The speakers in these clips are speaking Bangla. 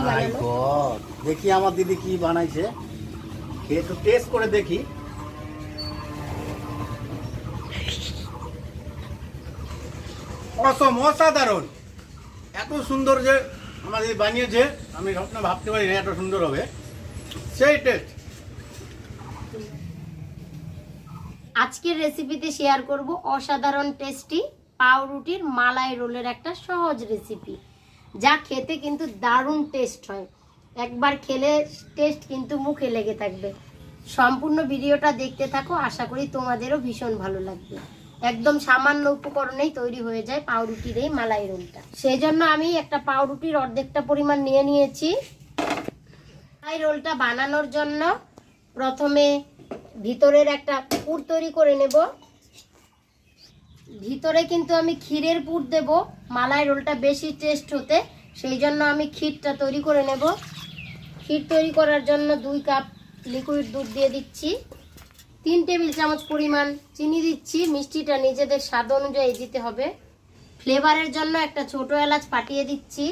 দিদি মাই গড দেখি আমার দিদি কি বানাইছে। খেয়ে একটু টেস্ট করে দেখি। অসম অসাধারণ। এত সুন্দর যে আমার দিদি বানিয়েছে আমি স্বপ্ন ভাবতে পারি না এত সুন্দর হবে। সেই টেস্ট আজকের রেসিপিতে শেয়ার করব অসাধারণ টেস্টি পাউরুটির মালাই রোলের একটা সহজ রেসিপি যা খেতে কিন্তু দারুণ টেস্ট হয়। একবার খেলে টেস্ট কিন্তু মুখে লেগে থাকবে। সম্পূর্ণ ভিডিওটা দেখতে থাকো, আশা করি তোমাদেরও ভীষণ ভালো লাগবে। একদম সামান্য উপকরণেই তৈরি হয়ে যায় পাউরুটির এই মালাই রোলটা। সেই জন্য আমি একটা পাউরুটির অর্ধেকটা পরিমাণ নিয়ে নিয়েছি। মালাই রোলটা বানানোর জন্য প্রথমে ভিতরের একটা পুর তৈরি করে নেব। ভিতরে কিন্তু আমি ক্ষীরের পুর দেব। মালাই রোলটা বেশি টেস্ট হতে। সেই জন্য আমি ক্ষীরটা তৈরি করে নেব। ক্ষীর তৈরি করার জন্য দুই কাপ লিকুইড দুধ দিয়ে দিচ্ছি। তিন টেবিল চামচ পরিমাণ চিনি দিচ্ছি। মিষ্টিটা নিজেদের স্বাদ অনুযায়ী দিতে হবে। ফ্লেভারের জন্য একটা ছোট এলাচ পাঠিয়ে দিচ্ছি।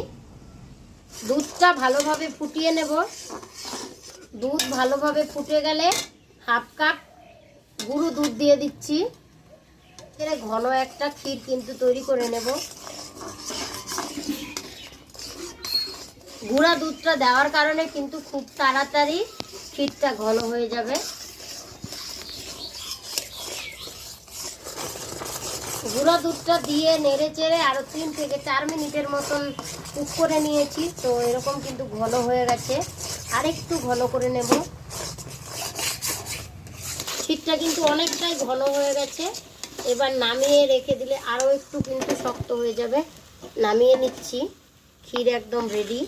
দুধটা ভালোভাবে ফুটিয়ে নেব। দুধ ভালোভাবে ফুটে গেলে হাফ কাপ গুঁড়ো দুধ দিয়ে দিচ্ছি। এর ঘন একটা ক্ষীর কিন্তু তৈরি করে নেব। গুঁড়া দুধটা দেওয়ার কারণে কিন্তু খুব তাড়াতাড়ি ক্ষীরটা ঘন হয়ে যাবে। গুঁড়া দুধটা দিয়ে নেড়ে চেড়ে আরও তিন থেকে চার মিনিটের মতন কুক করে নিয়েছি, তো এরকম কিন্তু ঘন হয়ে গেছে। আরেকটু ঘন করে নেব। ক্ষীরটা কিন্তু অনেকটাই ঘন হয়ে গেছে। এবার নামিয়ে রেখে দিলে আরও একটু কিন্তু শক্ত হয়ে যাবে। নামিয়ে নিচ্ছি, ক্ষীর একদম রেডি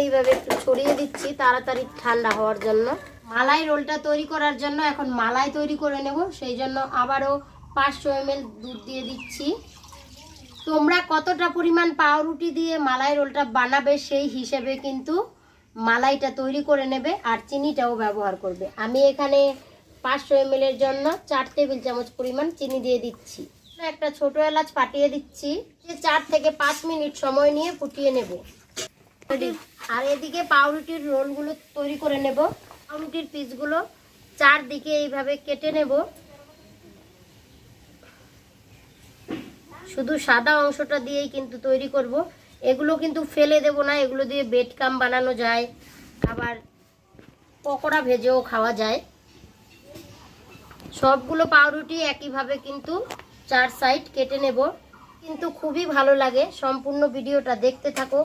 এইভাবে একটু ছড়িয়ে দিচ্ছি তাড়াতাড়ি ঠান্ডা হওয়ার জন্য। মালাই রোলটা তৈরি করার জন্য এখন মালাই তৈরি করে নেব, সেই জন্য আবারও পাঁচশো এমএল দুধ দিয়ে দিচ্ছি। তোমরা কতটা পরিমাণ পাউরুটি দিয়ে মালাই রোলটা বানাবে সেই হিসেবে কিন্তু মালাইটা তৈরি করে নেবে আর চিনিটাও ব্যবহার করবে। আমি এখানে পাঁচশো এম এর জন্য চার টেবিল চামচ পরিমাণ চিনি দিয়ে দিচ্ছি। একটা ছোট এলাচ পাঠিয়ে দিচ্ছি। চার থেকে পাঁচ মিনিট সময় নিয়ে ফুটিয়ে নেব। আর এদিকে পাউরুটির রোলগুলো তৈরি করে নেব। পাউরুটির পিসগুলো চারদিকে এইভাবে কেটে নেব। শুধু সাদা অংশটা দিয়েই কিন্তু তৈরি করব। এগুলো কিন্তু ফেলে দেব না, এগুলো দিয়ে বেড কাম বানানো যায়। আবার পকোড়া ভেজেও খাওয়া যায়। সবগুলো পাউরুটি একইভাবে কিন্তু চার সাইড কেটে নেব। কিন্তু খুবই ভালো লাগে সম্পূর্ণ ভিডিওটা দেখতে থাকো।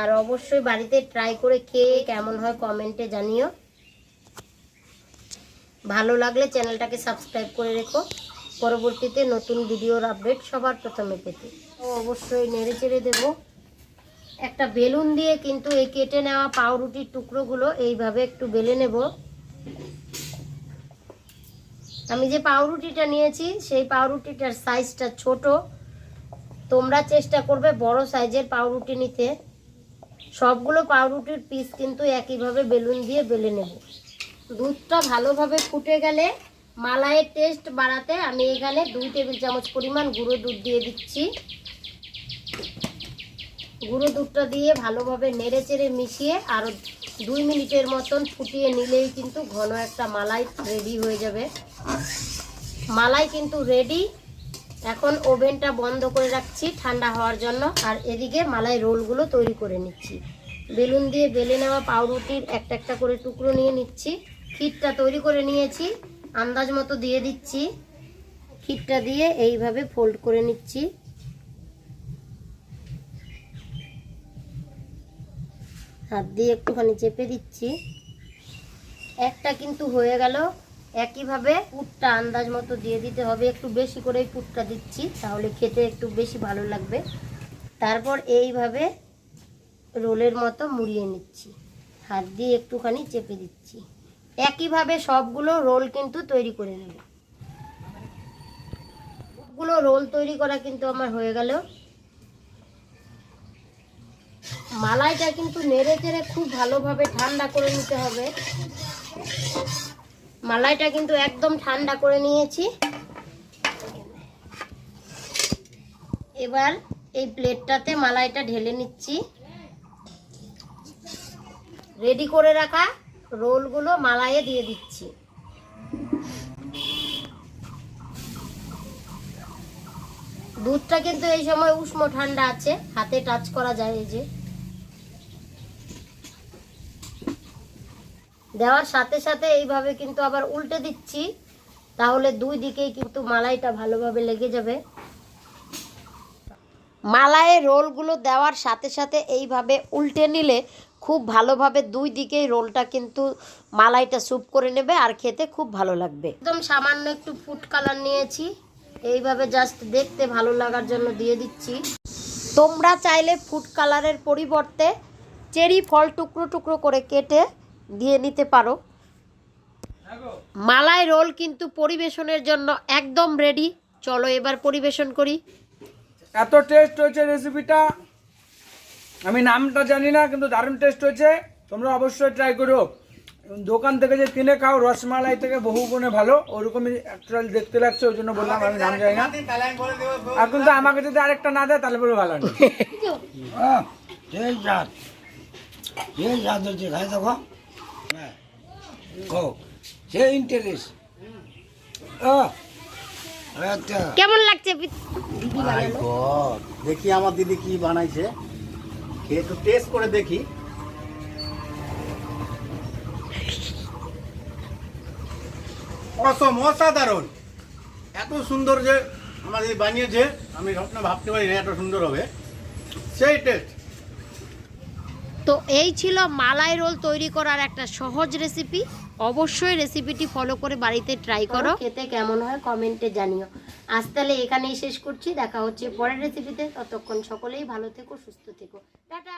আর অবশ্যই বাড়িতে ট্রাই করে খেয়ে কেমন হয় কমেন্টে জানিও। ভালো লাগলে চ্যানেলটাকে সাবস্ক্রাইব করে রেখো। পরবর্তীতে নতুন ভিডিওর আপডেট সবার প্রথমে পেতে। অবশ্যই নেড়ে চেড়ে দেবো। একটা বেলুন দিয়ে কিন্তু এই কেটে নেওয়া পাউরুটির টুকরোগুলো এইভাবে একটু বেলে নেব। আমি যে পাউরুটিটা নিয়েছি, সেই পাউরুটিটার সাইজটা ছোট। তোমরা চেষ্টা করবে বড় সাইজের পাউরুটি নিতে। সবগুলো পাউরুটির পিস কিন্তু একইভাবে বেলুন দিয়ে বেলে নেব। দুধটা ভালোভাবে ফুটে গেলে মালাইয়ের টেস্ট বাড়াতে আমি এখানে দুই টেবিল চামচ পরিমাণ গুঁড়ো দুধ দিয়ে দিচ্ছি। গুঁড়ো দুধটা দিয়ে ভালোভাবে নেড়ে চেড়ে মিশিয়ে আরও দুই মিনিটের মতন ফুটিয়ে নিলেই কিন্তু ঘন একটা মালাই রেডি হয়ে যাবে। মালাই কিন্তু রেডি এখন ওভেনটা বন্ধ করে রাখছি ঠান্ডা হওয়ার জন্য। আর এদিকে মালাই রোলগুলো তৈরি করে নিচ্ছি। বেলুন দিয়ে বেলে নেওয়া পাউরুটির একটা একটা করে টুকরো নিয়ে নিচ্ছি। ক্ষীরটা তৈরি করে নিয়েছি, আন্দাজ মতো দিয়ে দিচ্ছি। ক্ষীরটা দিয়ে এইভাবে ফোল্ড করে নিচ্ছি। হাত দিয়ে একটুখানি চেপে দিচ্ছি। একটা কিন্তু হয়ে গেল। একইভাবে পুরটা আন্দাজ মতো দিয়ে দিতে হবে। একটু বেশি করেই পুরটা দিচ্ছি, তাহলে খেতে একটু বেশি ভালো লাগবে। তারপর এইভাবে রোলের মতো মুড়িয়ে নিচ্ছি। হাত দিয়ে একটুখানি চেপে দিচ্ছি। একইভাবে সবগুলো রোল কিন্তু তৈরি করে নেব। সবগুলো রোল তৈরি করা কিন্তু আমার হয়ে গেল। মালাইটা কিন্তু নেড়ে চেড়ে খুব ভালোভাবে ঠান্ডা করে নিতে হবে। মালাইটা কিন্তু একদম ঠান্ডা করে নিয়েছি। এবার এই প্লেটটাতে মালাইটা ঢেলে নিচ্ছি। রেডি করে রাখা রোলগুলো মালাইয়ে দিয়ে দিচ্ছি। দুধটা কিন্তু এই সময় উষ্ণ ঠান্ডা আছে, হাতে টাচ করা যায় এই যে। দেওয়ার সাথে সাথে এইভাবে কিন্তু আবার উল্টে দিচ্ছি, তাহলে দুই দিকেই কিন্তু মালাইটা ভালোভাবে লেগে যাবে। মালাইয়ে রোলগুলো দেওয়ার সাথে সাথে এইভাবে উল্টে নিলে খুব ভালোভাবে দুই দিকেই রোলটা কিন্তু মালাইটা স্যুপ করে নেবে আর খেতে খুব ভালো লাগবে। একদম সামান্য একটু ফুড কালার নিয়েছি, এইভাবে জাস্ট দেখতে ভালো লাগার জন্য দিয়ে দিচ্ছি। তোমরা চাইলে ফুড কালারের পরিবর্তে চেরি ফল টুকরো টুকরো করে কেটে দিয়ে নিতে পারো। মালাই রোল কিন্তু পরিবেশনের জন্য একদম রেডি চলো এবার পরিবেশন করি। এত টেস্ট হয়েছে রেসিপিটা আমি নামটা জানি না কিন্তু দারুণ টেস্ট হয়েছে। তোমরা অবশ্যই ট্রাই করো। দোকান থেকে যে কিনে খাও রসমালাই থেকে বহু গুণে ভালো। ওরকমই অ্যাকচুয়াল দেখতে লাগছে ওই জন্য বললাম আমি নাম জানি না। আর কিন্তু আমাকে যদি আরেকটা না দেয় তাহলে বলে ভালো নেই হ্যাঁ খাই দেখো? সে ইন্টারেস্ট কেমন লাগছে! দেখি আমার দিদি কি বানাইছে। একটু টেস্ট করে দেখি। অসম অসাধারণ। এত সুন্দর যে আমার দিদি বানিয়েছে আমি স্বপ্ন ভাবতে পারি না এত সুন্দর হবে। সেই টেস্ট তো এই ছিল মালাই রোল তৈরি করার একটা সহজ রেসিপি অবশ্যই রেসিপিটি ফলো করে বাড়িতে ট্রাই করো। খেতে কেমন হয় কমেন্টে জানিও। আজ তাহলে এখানেই শেষ করছি। দেখা হচ্ছে পরের রেসিপিতে ততক্ষণ সকলেই ভালো থেকো সুস্থ থেকো। টাটা!